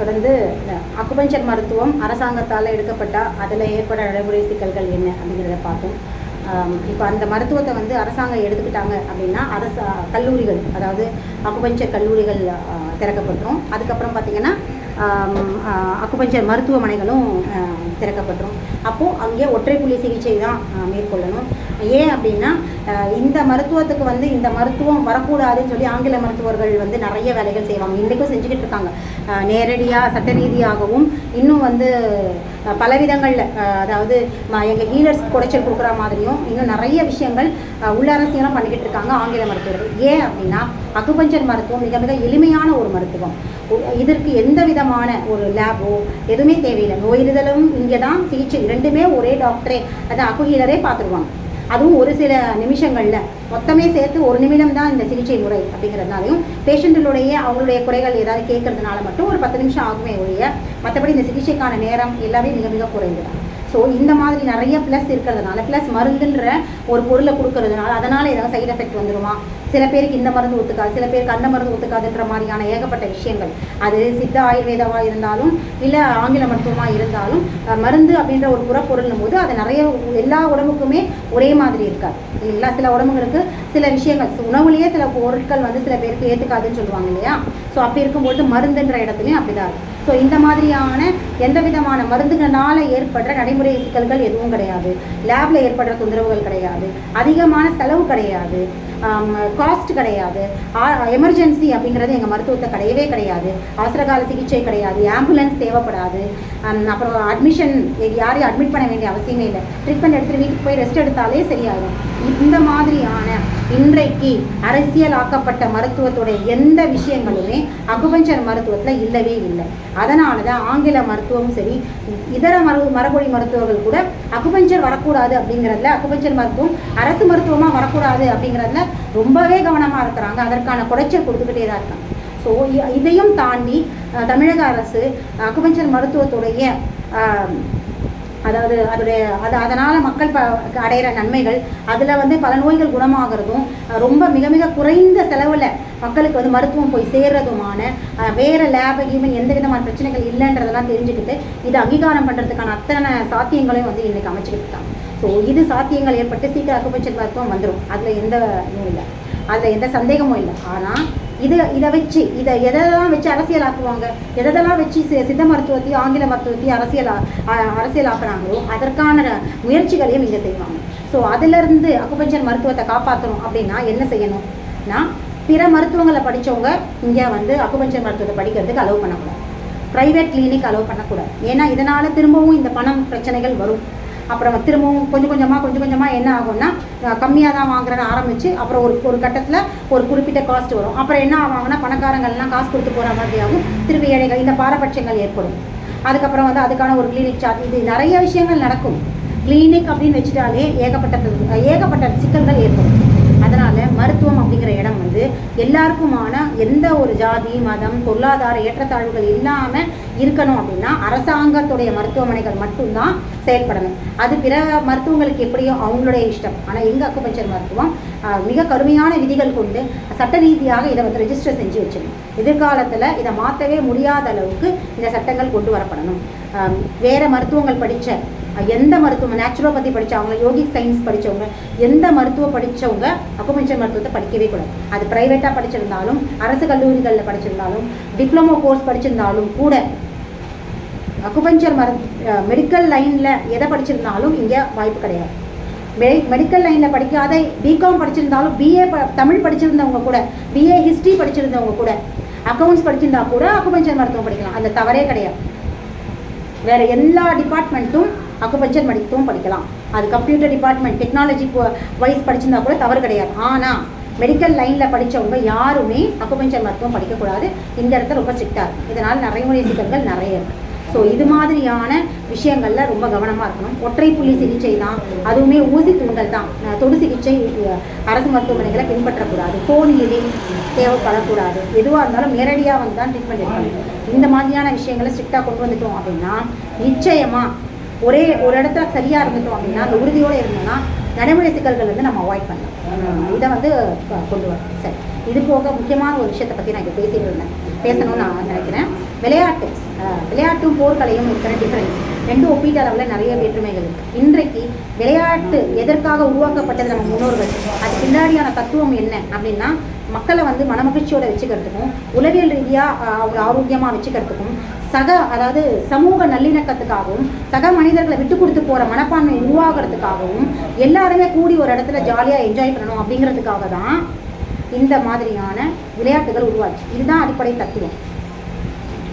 தொடர்ந்து அக்குபஞ்சர் மருத்துவம் அரசாங்கத்தால் எடுக்கப்பட்ட அதில் ஏற்பட நடைமுறை சிக்கல்கள் என்ன அப்படிங்கிறத பார்த்தோம் இப்போ அந்த மருத்துவத்தை வந்து அரசாங்கம் எடுத்துக்கிட்டாங்க அப்படின்னா அரசு கல்லூரிகள் அதாவது அக்குபஞ்சர் கல்லூரிகள் திறக்கப்பட்டோம் திறக்கப்பட்டுரும். அதுக்கப்புறம் பார்த்திங்கன்னா அக்குபஞ்சர் மருத்துவமனைகளும் திறக்கப்பட்டுரும். அப்போது அங்கே ஒற்றை புள்ளி சிகிச்சை தான் மேற்கொள்ளணும். ஏன் அப்படின்னா இந்த மருத்துவத்துக்கு வந்து இந்த மருத்துவம் வரக்கூடாதுன்னு சொல்லி ஆங்கில மருத்துவர்கள் வந்து நிறைய வேலைகள் செய்வாங்க. இன்றைக்கும் செஞ்சுக்கிட்டு இருக்காங்க. நேரடியாக சட்ட ரீதியாகவும் இன்னும் வந்து பல விதங்களில் அதாவது எங்கள் ஹீலர்ஸ் குடைச்சல் கொடுக்குற மாதிரியும் இன்னும் நிறைய விஷயங்கள் அஹ், பண்ணிக்கிட்டு இருக்காங்க ஆங்கில மருத்துவர்கள். ஏன் அப்படின்னா அக்குபஞ்சர் மருத்துவம் மிக மிக எளிமையான ஒரு மருத்துவம். இதற்கு எந்த விதமான ஒரு லேபோ எதுவுமே தேவையில்லை. நோயிருதலும் இங்கே தான் சிகிச்சை ரெண்டுமே ஒரே டாக்டரே அது அகுஹீலரே பார்த்துருவாங்க. அதுவும் ஒரு சில நிமிஷங்களில். மொத்தமே சேர்த்து ஒரு நிமிடம் தான் இந்த சிகிச்சை முறை அப்படிங்கிறதுனாலையும் பேஷண்ட்டுடைய அவங்களுடைய குறைகள் ஏதாவது கேட்கறதுனால மட்டும் ஒரு பத்து நிமிஷம் ஆகுமே ஒழிய மற்றபடி இந்த சிகிச்சைக்கான நேரம் எல்லாமே மிக மிக குறைந்து தான் ஸோ இந்த மாதிரி நிறைய ப்ளஸ் இருக்கிறதுனால ப்ளஸ் மருந்துன்ற ஒரு பொருளை கொடுக்கறதுனால அதனால் ஏதாவது சைட் எஃபெக்ட் வந்துடுமா சில பேருக்கு இந்த மருந்து ஒத்துக்காது சில பேருக்கு அந்த மருந்து ஒத்துக்காதுன்ற மாதிரியான ஏகப்பட்ட விஷயங்கள். அது சித்த ஆயுர்வேதாவாக இருந்தாலும் இல்லை ஆங்கில மருத்துவமாக இருந்தாலும் மருந்து அப்படின்ற ஒரு புறப்பொருள்னும் போது அது நிறைய எல்லா உடம்புக்குமே ஒரே மாதிரி இருக்காது இல்லைங்களா சில உடம்புகளுக்கு சில விஷயங்கள் உணவுலேயே சில பொருட்கள் வந்து சில பேருக்கு ஏற்றுக்காதுன்னு சொல்லுவாங்க இல்லையா? ஸோ அப்படி இருக்கும்பொழுது மருந்துன்ற இடத்துலையும் அப்படிதான் இருக்கும் ஸோ இந்த மாதிரியான எந்த விதமான மருந்துகளால் ஏற்படுற நடைமுறை சிக்கல்கள் எதுவும் கிடையாது. லேபில் ஏற்படுற தொந்தரவுகள் கிடையாது. அதிகமான செலவு கிடையாது. காஸ்ட் கிடையாது. எமர்ஜென்சி அப்படிங்கிறது எங்கள் மருத்துவத்தை கிடையவே கிடையாது. அவசரகால சிகிச்சை கிடையாது. ஆம்புலன்ஸ் தேவைப்படாது. அப்புறம் அட்மிஷன் யாரையும் அட்மிட் பண்ண வேண்டிய அவசியமே இல்லை. ட்ரீட்மெண்ட் எடுத்துகிட்டு வீட்டுக்கு போய் ரெஸ்ட் எடுத்தாலே சரியாகும் இந்த மாதிரியான இன்றைக்கு அரசியலாக்கப்பட்ட மருத்துவத்துடைய எந்த விஷயங்களுமே அகுபஞ்சர் மருத்துவத்தில் இல்லவே இல்லை. அதனால தான் ஆங்கில மருத்துவமும் சரி இதர மரு மரபொழி மருத்துவர்கள் கூட அகுபஞ்சர் வரக்கூடாது அப்படிங்கிறதுல அகுபஞ்சர் மருத்துவம் அரசு மருத்துவமாக வரக்கூடாது அப்படிங்கிறதுல ரொம்பவே கவனமாக இருக்கிறாங்க. அதற்கான குடைச்சல் கொடுத்துக்கிட்டே தான் இருக்காங்க. ஸோ இதையும் தாண்டி தமிழக அரசு அகுபஞ்சர் மருத்துவத்துடைய அதாவது அதோடைய அது அதனால் மக்கள் ப அடையிற நன்மைகள் அதில் வந்து பல நோய்கள் குணமாகிறதும் ரொம்ப மிக மிக குறைந்த செலவில் மக்களுக்கு வந்து மருத்துவம் போய் சேர்றதுமான வேறு வேற லேப் ஈவன் எந்த விதமான பிரச்சனைகள் இல்லைன்றதெல்லாம் தெரிஞ்சுக்கிட்டு இது அங்கீகாரம் பண்ணுறதுக்கான அத்தனை சாத்தியங்களையும் வந்து இன்றைக்கி அமைச்சுக்கிட்டு இருக்காங்க ஸோ இது சாத்தியங்கள் ஏற்பட்டு சீக்கிரம் அக்குபஞ்சர் மருத்துவம் வந்துடும் அதில் எந்த இதுவும் இல்லை. அதில் எந்த சந்தேகமும் இல்லை. ஆனால் இது இதை வச்சு இதை எதெல்லாம் வச்சு அரசியலாக்குவாங்க? எதெல்லாம் வச்சு சி- சித்த மருத்துவத்தையும் ஆங்கில மருத்துவத்தையும் அரசியல் அரசியலாக்குறாங்களோ அதற்கான முயற்சிகளையும் இங்கே செய்வாங்க. ஸோ அதிலிருந்து அக்குபஞ்சர் மருத்துவத்தை காப்பாற்றணும் அப்படின்னா என்ன செய்யணும்னா பிற மருத்துவங்களை படித்தவங்க இங்கே வந்து அக்குபஞ்சர் மருத்துவத்தை படிக்கிறதுக்கு அலோவ் பண்ணக்கூடாது. ப்ரைவேட் கிளினிக் அலோவ் பண்ணக்கூடாது. ஏன்னா இதனால் திரும்பவும் இந்த பணம் பிரச்சனைகள் வரும். அப்புறம் திரும்பவும் கொஞ்சம் கொஞ்சமாக கொஞ்சம் கொஞ்சமாக என்ன ஆகும்னா கம்மியாக தான் வாங்குறேன்னு ஆரம்பித்து அப்புறம் ஒரு ஒரு கட்டத்தில் ஒரு குறிப்பிட்ட காஸ்ட் வரும். அப்புறம் என்ன ஆவாங்கன்னா பணக்காரங்கள்லாம் காசு கொடுத்து போகிற மாதிரி ஆகும். திருப்பி ஏழைகள் இந்த பாரபட்சங்கள் ஏற்படும். அதுக்கப்புறம் வந்து அதுக்கான ஒரு கிளினிக் சார்ஜ் இது நிறைய விஷயங்கள் நடக்கும். கிளினிக் அப்படின்னு வச்சுட்டாலே ஏகப்பட்ட ஏகப்பட்ட சிக்கல்கள் ஏற்படும். மருத்துவம் அப்படிங்கிற இடம் வந்து எல்லாருக்குமான எந்த ஒரு ஜாதி மதம் பொருளாதார ஏற்றத்தாழ்வுகள் இல்லாமல் இருக்கணும் அப்படின்னா அரசாங்கத்துடைய மருத்துவமனைகள் மட்டும்தான் செயல்படணும். அது பிற மருத்துவங்களுக்கு எப்படியோ அவங்களுடைய இஷ்டம். ஆனால் எங்கள் அக்குபஞ்சர் மருத்துவம் மிக கடுமையான விதிகள் கொண்டு சட்ட ரீதியாக இதை வந்து ரெஜிஸ்டர் செஞ்சு வச்சிடணும். எதிர்காலத்தில் இதை மாற்றவே முடியாத அளவுக்கு இந்த சட்டங்கள் கொண்டு வரப்படணும். வேறு மருத்துவங்கள் படித்த எந்த மருத்துவம் நேச்சுரோபதி படித்தவங்க யோகிக் சயின்ஸ் படித்தவங்க எந்த மருத்துவம் படித்தவங்க அக்குபஞ்சர் மருத்துவத்தை படிக்கவே கூடாது. அது ப்ரைவேட்டாக படிச்சிருந்தாலும் அரசு கல்லூரிகளில் படிச்சிருந்தாலும் டிப்ளமோ கோர்ஸ் படிச்சிருந்தாலும் கூட அக்குபஞ்சர் மரு மெடிக்கல் லைனில் எதை படிச்சிருந்தாலும் இங்கே வாய்ப்பு கிடையாது. மெடிக்கல் லைனில் படிக்காத பிகாம் படிச்சிருந்தாலும் பிஏ ப தமிழ் படிச்சிருந்தவங்க கூட பிஏ ஹிஸ்ட்ரி படிச்சிருந்தவங்க கூட அக்கவுண்ட்ஸ் படிச்சிருந்தா கூட அக்குபஞ்சர் மருத்துவம் படிக்கலாம். அந்த தவறே கிடையாது. வேறு எல்லா டிபார்ட்மெண்ட்டும் அக்குபஞ்சர் மருத்துவம் படிக்கலாம். அது கம்ப்யூட்டர் டிபார்ட்மெண்ட் டெக்னாலஜி வைஸ் படிச்சிருந்தா கூட தவறு கிடையாது. ஆனால் மெடிக்கல் லைனில் படித்தவங்க யாருமே அக்குபஞ்சர் மருத்துவம் படிக்கக்கூடாது. இந்த இடத்துல ரொம்ப ஸ்ட்ரிக்டாக இருக்கும் இதனால் நடைமுறை சிக்கல்கள் நிறைய இருக்குது ஸோ இது மாதிரியான விஷயங்களில் ரொம்ப கவனமாக இருக்கணும். ஒற்றை புள்ளி சிகிச்சை தான். அதுவுமே ஊசி தூண்டல் தான். தொடு சிகிச்சை அரசு மருத்துவமனைகளை பின்பற்றக்கூடாது. ஃபோன் ஹீலிங் தேவைப்படக்கூடாது. எதுவாக இருந்தாலும் நேரடியாக வந்து தான் ட்ரீட்மெண்ட் எடுக்கணும். இந்த மாதிரியான விஷயங்களை ஸ்ட்ரிக்டாக கொண்டு வந்துட்டோம் அப்படின்னா நிச்சயமாக ஒரே ஒரு இடத்துல சரியாக இருந்துட்டோம் அப்படின்னா அந்த உறுதியோடு இருந்தோம்னா நடைமுறை சிக்கல்கள் வந்து நம்ம அவாய்ட் பண்ணலாம். இதை வந்து கொ- கொண்டு வரணும். சரி. இது போக முக்கியமான ஒரு விஷயத்தை பற்றி நான் இங்கே பேசிகிட்டு இருந்தேன். பேசணும்னு நான் நினைக்கிறேன். விளையாட்டு விளையாட்டும் போர்க்கலையும் இருக்கிற டிஃப்ரென்ஸ் ரெண்டும் ஒப்பீட்டு அளவில் நிறைய வேற்றுமைகள் இருக்குது இன்றைக்கு விளையாட்டு எதற்காக உருவாக்கப்பட்டது நம்ம முன்னோர்கள்? அது பின்னாடியான தத்துவம் என்ன அப்படின்னா மக்களை வந்து மனமகிழ்ச்சியோட வச்சுக்கிறதுக்கும் உளவியல் ரீதியாக அவங்க ஆரோக்கியமாக வச்சுக்கிறதுக்கும் சக அதாவது சமூக நல்லிணக்கத்துக்காகவும் சக மனிதர்களை விட்டு கொடுத்து போகிற மனப்பான்மை உருவாகிறதுக்காகவும் எல்லாருமே கூடி ஒரு இடத்துல ஜாலியாக என்ஜாய் பண்ணணும் அப்படிங்கிறதுக்காக தான் இந்த மாதிரியான விளையாட்டுகள் உருவாச்சு. இதுதான் அடிப்படை தத்துவம்.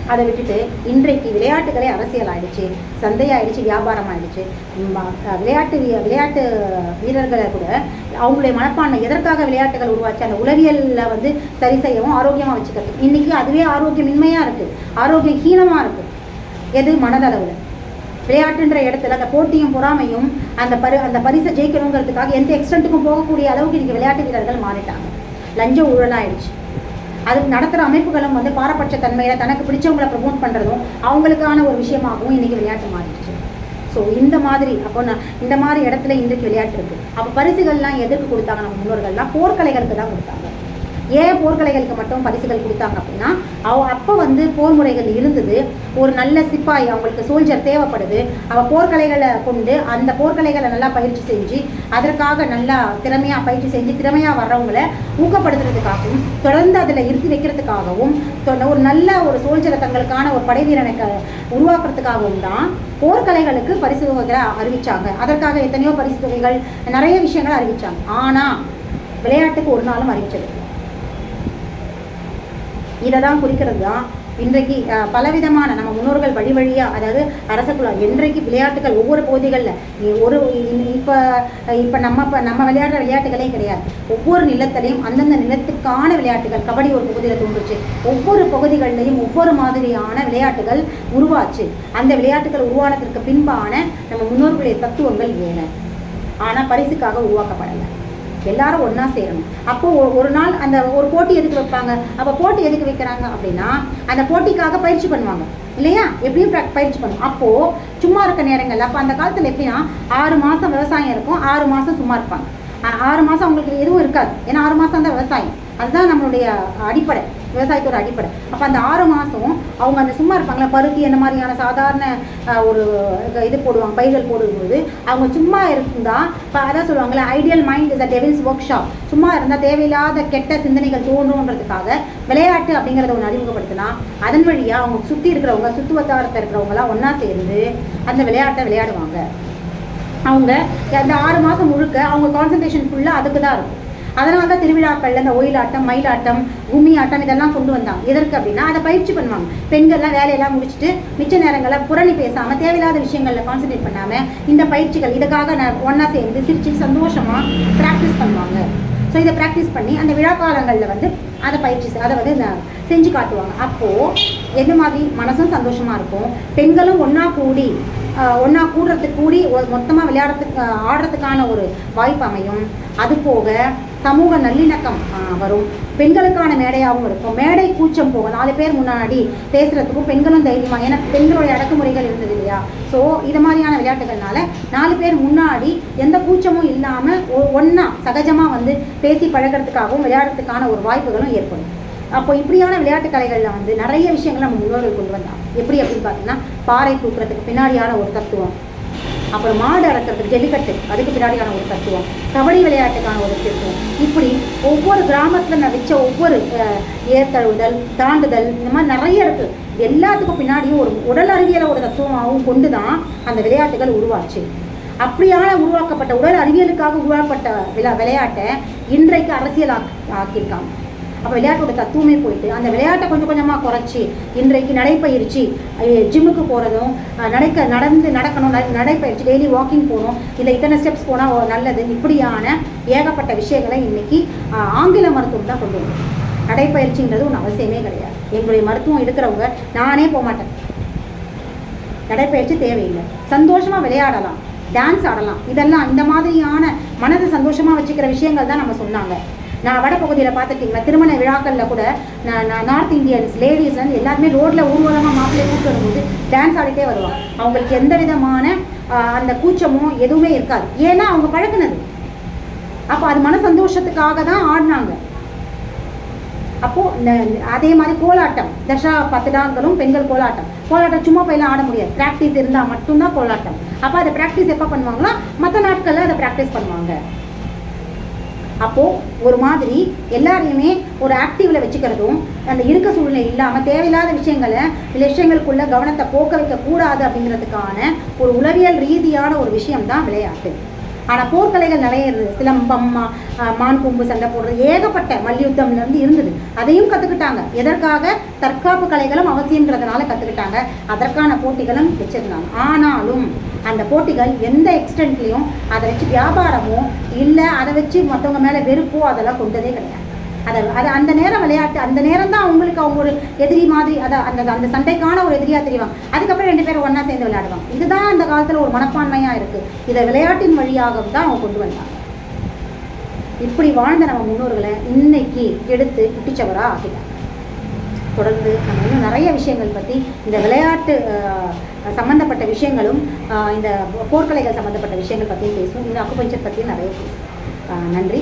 அதை விட்டுட்டு இன்றைக்கு விளையாட்டுகளே அரசியல் ஆயிடுச்சு சந்தையாயிடுச்சு வியாபாரம் ஆயிடுச்சு விளையாட்டு வீ- விளையாட்டு வீரர்களை கூட அவங்களுடைய மனப்பான்மை எதற்காக விளையாட்டுகள் உருவாச்சு அந்த உளவியலில் வந்து சரி செய்யவும் ஆரோக்கியமாக வச்சுக்கிறது. இன்றைக்கி அதுவே ஆரோக்கியமின்மையாக இருக்குது ஆரோக்கியம் ஹீனமாக இருக்குது எது? மனதளவில். விளையாட்டுன்ற இடத்துல அந்த போட்டியும் பொறாமையும் அந்த பரி அந்த பரிசை ஜெயிக்கணுங்கிறதுக்காக எந்த எக்ஸ்டென்ட்டுக்கும் போகக்கூடிய அளவுக்கு இன்றைக்கி விளையாட்டு வீரர்கள் மாறிட்டாங்க. லஞ்ச ஊழலாயிடுச்சு. அதுக்கு நடத்துகிற அமைப்புகளும் வந்து பாரபட்ச தன்மையில் தனக்கு பிடிச்சவங்களை ப்ரமோட் பண்ணுறதும் அவங்களுக்கான ஒரு விஷயமாகவும் இன்றைக்கி விளையாட்டு மாறிடுச்சு. ஸோ இந்த மாதிரி அப்போ நான் இந்த மாதிரி இடத்துல இன்றைக்கு விளையாட்டு இருக்குது அப்போ பரிசுகள்லாம் எதற்கு கொடுத்தாங்க? நம்ம முன்னோர்கள்லாம் போர்க்கலைகளுக்கு தான் கொடுத்தாங்க. ஏன் போர்க்கலைகளுக்கு மட்டும் பரிசுகள் கொடுத்தாங்க அப்படின்னா அவ அப்போ வந்து போர் முறைகள் இருந்தது. ஒரு நல்ல சிப்பாய் அவங்களுக்கு சோல்ஜர் தேவைப்படுது. அவள் போர்க்கலைகளை கொண்டு அந்த போர்க்கலைகளை நல்லா பயிற்சி செஞ்சு அதற்காக நல்லா திறமையாக பயிற்சி செஞ்சு திறமையாக வர்றவங்களை ஊக்கப்படுத்துறதுக்காகவும் தொடர்ந்து அதில் இருத்தி வைக்கிறதுக்காகவும் தொ- ஒரு நல்ல ஒரு சோல்ஜரை தங்களுக்கான ஒரு படை வீரனை க உருவாக்குறதுக்காகவும் தான் போர்க்கலைகளுக்கு பரிசு தொகைகளை அறிவித்தாங்க அதற்காக எத்தனையோ பரிசு தொகைகள் நிறைய விஷயங்கள் அறிவித்தாங்க ஆனால் விளையாட்டுக்கு ஒரு நாளும் அறிவிச்சது. இதை தான் குறிக்கிறது தான். இன்றைக்கு பலவிதமான நம்ம முன்னோர்கள் வழி வழியாக அதாவது அரசக்குழா இன்றைக்கு விளையாட்டுகள் ஒவ்வொரு பகுதிகளில் ஒரு இப்போ இப்போ நம்ம இப்போ நம்ம விளையாடுற விளையாட்டுகளே கிடையாது. ஒவ்வொரு நிலத்திலையும் அந்தந்த நிலத்துக்கான விளையாட்டுகள் கபடி ஒரு பகுதியில் தோன்றுச்சு. ஒவ்வொரு பகுதிகளிலையும் ஒவ்வொரு மாதிரியான விளையாட்டுகள் உருவாச்சு. அந்த விளையாட்டுகள் உருவானதற்கு பின்பான நம்ம முன்னோர்களுடைய தத்துவங்கள் வேணும் ஆனால் பரிசுக்காக உருவாக்கப்படலை. எல்லாரும் ஒன்றா சேரணும். அப்போ ஒரு நாள் அந்த ஒரு போட்டி எதுக்கு வைப்பாங்க? அப்போ போட்டி எதுக்கு வைக்கிறாங்க அப்படின்னா அந்த போட்டிக்காக பயிற்சி பண்ணுவாங்க. இல்லையா? எப்படியும் பயிற்சி பண்ணும். அப்போது சும்மா இருக்க நேரங்கள்ல அப்போ அந்த காலத்தில் எப்படின்னா ஆறு மாதம் விவசாயம் இருக்கும். ஆறு மாதம் சும்மா இருப்பாங்க. ஆறு மாதம் அவங்களுக்கு எதுவும் இருக்காது. ஏன்னா ஆறு மாதம் தான் விவசாயம். அதுதான் நம்மளுடைய அடிப்படை. விவசாயத்தோட அடிப்படை. அப்போ அந்த ஆறு மாதம் அவங்க அந்த சும்மா இருப்பாங்களே பருத்தி அந்த மாதிரியான சாதாரண ஒரு இது போடுவாங்க பயிர்கள் போடும்போது அவங்க சும்மா இருந்தால் இப்போ அதான் சொல்லுவாங்களே ideal mind is a devil's workshop சும்மா இருந்தால் தேவையில்லாத கெட்ட சிந்தனைகள் தோன்றுன்றதுக்காக விளையாட்டு அப்படிங்கிறத ஒன்று அறிமுகப்படுத்தினா அதன் வழியாக அவங்க சுற்றி இருக்கிறவங்க சுற்று வட்டாரத்தில் இருக்கிறவங்களாம் ஒன்றா சேர்ந்து அந்த விளையாட்டை விளையாடுவாங்க. அவங்க அந்த ஆறு மாதம் முழுக்க அவங்க கான்சன்ட்ரேஷன் ஃபுல்லாக அதுக்கு தான் இருக்கும். அதனால தான் திருவிழாக்களில் இந்த ஒயிலாட்டம் மயிலாட்டம் கும்மி ஆட்டம் இதெல்லாம் கொண்டு வந்தாங்க. எதற்கு அப்படின்னா அதை பயிற்சி பண்ணுவாங்க. பெண்கள்லாம் வேலையெல்லாம் முடிச்சுட்டு மிச்ச நேரங்களில் புரணி பேசாமல் தேவையில்லாத விஷயங்களில் கான்சன்ட்ரேட் பண்ணாமல் இந்த பயிற்சிகள் இதுக்காக நான் ஒன்றா சேர்ந்து சிரிச்சு சந்தோஷமாக ப்ராக்டிஸ் பண்ணுவாங்க. ஸோ இதை ப்ராக்டிஸ் பண்ணி அந்த விழா காலங்களில் வந்து அதை பயிற்சி அதை வந்து செஞ்சு காட்டுவாங்க. அப்போது என்ன மாதிரி மனசும் சந்தோஷமாக இருக்கும். பெண்களும் ஒன்றா கூடி ஒன்றா கூடுறதுக்கு கூடி மொத்தமாக விளையாடுறதுக்கு ஆடுறதுக்கான ஒரு வாய்ப்பு அமையும். அது போக சமூக நல்லிணக்கம் வரும். பெண்களுக்கான மேடையாகவும் இருக்கும். மேடை கூச்சம் போகும் நாலு பேர் முன்னாடி பேசுகிறதுக்கும் பெண்களும் தைரியமாக ஏன்னா பெண்களுடைய அடக்குமுறைகள் இருந்தது இல்லையா? ஸோ இது மாதிரியான விளையாட்டுகள்னால நாலு பேர் முன்னாடி எந்த கூச்சமும் இல்லாமல் ஒன்றா சகஜமாக வந்து பேசி பழகிறதுக்காகவும் விளையாடுறதுக்கான ஒரு வாய்ப்புகளும் ஏற்படும். அப்போ இப்படியான விளையாட்டு கலைகளில் வந்து நிறைய விஷயங்கள் நம்ம முன்னோர்கள் கொண்டு வந்தாங்க. எப்படி அப்படின்னு பார்த்தீங்கன்னா பாறை தூக்குறதுக்கு பின்னாடியான ஒரு தத்துவம் அப்புறம் மாடு அடக்கிறதுக்கு ஜல்லிக்கட்டு அதுக்கு பின்னாடியான ஒரு தத்துவம் கபடி விளையாட்டுக்கான ஒரு தத்துவம். இப்படி ஒவ்வொரு கிராமத்தில் நான் வச்ச ஒவ்வொரு அஹ், தாண்டுதல் இந்த மாதிரி நிறைய இருக்குது எல்லாத்துக்கும் பின்னாடியும் ஒரு உடல் அறிவியலை ஒரு தத்துவமாகவும் கொண்டு தான் அந்த விளையாட்டுகள் உருவாச்சு. அப்படியான உருவாக்கப்பட்ட உடல் அறிவியலுக்காக உருவாக்கப்பட்ட விளா விளையாட்டை இன்றைக்கு அரசியல் ஆக்கியிருக்காங்க. அப்போ விளையாட்டோட தத்துவமே போயிட்டு அந்த விளையாட்டை கொஞ்சம் கொஞ்சமாக குறைச்சி இன்றைக்கு நடைப்பயிற்சி ஜிம்முக்கு போகிறதும் நடக்க நடந்து நடக்கணும் நடைப்பயிற்சி டெய்லி வாக்கிங் போகணும் இல்லை இத்தனை ஸ்டெப்ஸ் போனால் நல்லது இப்படியான ஏகப்பட்ட விஷயங்களை இன்றைக்கி ஆங்கில மருத்துவம் தான் கொண்டு வரும் நடைப்பயிற்சின்றது ஒன்று அவசியமே கிடையாது. எங்களுடைய மருத்துவம் இருக்கிறவங்க நானே போக மாட்டேன். நடைப்பயிற்சி தேவையில்லை. சந்தோஷமாக விளையாடலாம் டான்ஸ் ஆடலாம். இதெல்லாம் இந்த மாதிரியான மனதை சந்தோஷமாக வச்சுக்கிற விஷயங்கள் தான் நம்ம சொன்னாங்க. நான் வடபகுதியில் பார்த்துருக்கீங்களா? திருமண விழாக்களில் கூட நான் நார்த் இந்தியன்ஸ் லேடிஸ் வந்து எல்லாருமே ரோட்டில் ஊர்வலமாக மாப்பிள்ளை கூட்டு வரும்போது டான்ஸ் ஆடிட்டே வருவாங்க. அவங்களுக்கு எந்த விதமான அந்த கூச்சமோ எதுவுமே இருக்காது. ஏன்னா அவங்க பழகுனது. அப்போ அது மன சந்தோஷத்துக்காக தான் ஆடினாங்க. அப்போது இந்த அதே மாதிரி கோலாட்டம் தசா பத்துடாங்களும் பெண்கள் கோலாட்டம். கோலாட்டம் சும்மா போயெல்லாம் ஆட முடியாது. ப்ராக்டிஸ் இருந்தால் மட்டும்தான் கோலாட்டம். அப்போ அதை ப்ராக்டிஸ் எப்போ பண்ணுவாங்களோ மற்ற நாட்களில் அதை ப்ராக்டிஸ் பண்ணுவாங்க. அப்போது ஒரு மாதிரி எல்லாரையுமே ஒரு ஆக்டிவில் வச்சுக்கிறதும் அந்த இருக்க சூழ்நிலை இல்லாமல் தேவையில்லாத விஷயங்களை விஷயங்களுக்குள்ள கவனத்தை போக்க வைக்கக்கூடாது அப்படிங்கிறதுக்கான ஒரு உளவியல் ரீதியான ஒரு விஷயம் தான் விளையாட்டு. ஆனால் போர்க்கலைகள் நிறைய இருந்தது சிலம்பம் மான் கொம்பு சண்டை போடுறது ஏகப்பட்ட மல்யுத்தம்லேருந்து இருந்தது. அதையும் கற்றுக்கிட்டாங்க எதற்காக? தற்காப்பு கலைகளும் அவசியங்கிறதுனால கற்றுக்கிட்டாங்க அதற்கான போட்டிகளும் வச்சுருந்தாங்க. ஆனாலும் அந்த போட்டிகள் எந்த எக்ஸ்டென்ட்லேயும் அதை வச்சு வியாபாரமோ இல்லை அதை வச்சு மற்றவங்க மேலே வெறுப்போ அதெல்லாம் கொண்டதே கிடையாது. அதை அது அந்த நேரம் விளையாட்டு அந்த நேரம் தான் அவங்களுக்கு அவங்க ஒரு எதிரி மாதிரி அதை அந்த அந்த சண்டைக்கான ஒரு எதிரியாக தெரிவாங்க. அதுக்கப்புறம் ரெண்டு பேரும் ஒன்றா சேர்ந்து விளையாடுவாங்க. இதுதான் அந்த காலத்தில் ஒரு மனப்பான்மையாக இருக்குது இதை விளையாட்டின் வழியாக தான் அவங்க கொண்டு வந்தாங்க. இப்படி வாழ்ந்த நம்ம முன்னோர்களை இன்னைக்கு எடுத்து குட்டிச்சவராக ஆகிட்டாங்க தொடர்ந்து நம்ம இன்னும் நிறைய விஷயங்கள் பற்றி இந்த விளையாட்டு சம்மந்தப்பட்ட விஷயங்களும் இந்த போர்க்கலைகள் சம்மந்தப்பட்ட விஷயங்கள் பற்றியும் பேசுவோம். இந்த அக்குபஞ்சர் பற்றியும் நிறைய பேசுவோம். நன்றி.